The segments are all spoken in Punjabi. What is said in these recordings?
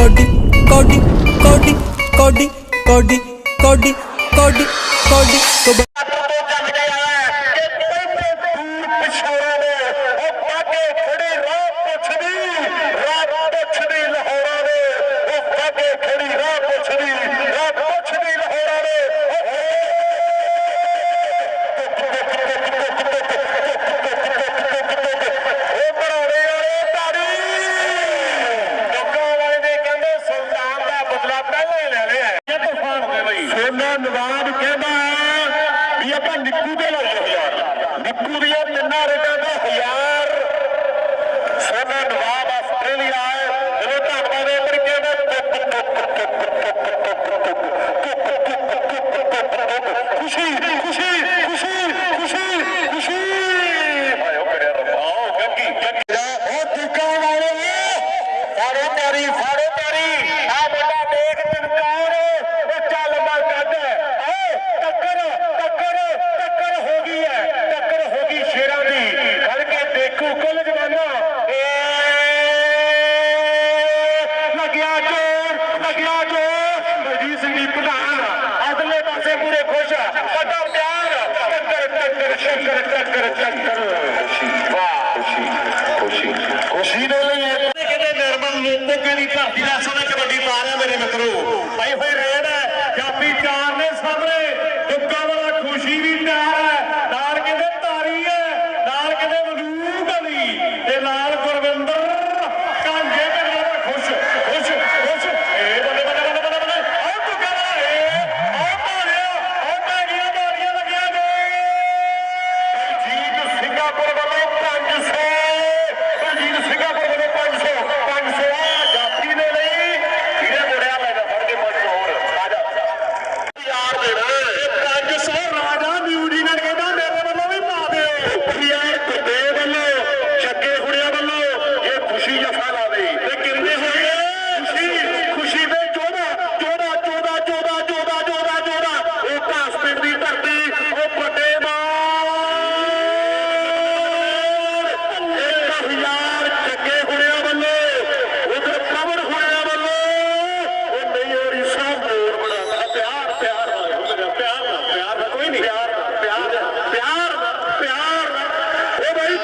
கொடி கொடி கொடி கொடி கொடி கொடி கொடி கொடி ਮੇਰਾ ਨਵਾਬ ਕਹਿੰਦਾ ਵੀ ਆਪਾਂ ਨਿੱਕੂ ਦੇ ਲਾਈਏ ਹਜ਼ਾਰ ਨਿੱਕੂ ਦੀਆਂ ਤਿੰਨਾਂ ਰੇਟਾਂ ਦਾ ਹਜ਼ਾਰ। ਸਾਡਾ ਨਵਾਬ ਆ ਸਿੰਘ ਜੀ ਪ੍ਰਧਾਨ। ਅਗਲੇ ਪਾਸੇ ਪੂਰੇ ਖੁਸ਼ ਵੱਡਾ ਪਿਆਰ। ਟੱਕਰ ਟੱਕਰ ਟੱਕਰ ਟੱਕਰ ਟੱਕਰ ਵਾਹ ਖੁਸ਼ੀ ਖੁਸ਼ੀ ਖੁਸ਼ੀ ਦੇ ਲਈ ਕਿਤੇ ਨਿਰਮਲ ਲੋਕਾਂ ਦੀ ਧਰਤੀ ਦਾ ਸੋਹਣਾ ਕਬੱਡੀ ਮਾਰਿਆ ਮੇਰੇ ਮਿੱਤਰੋ।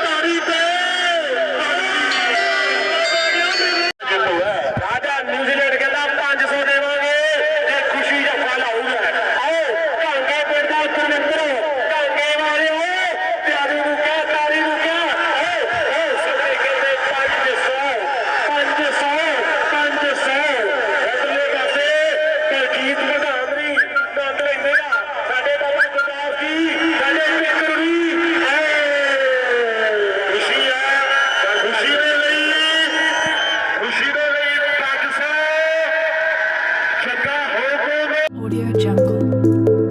তারিখে Audio Jungle.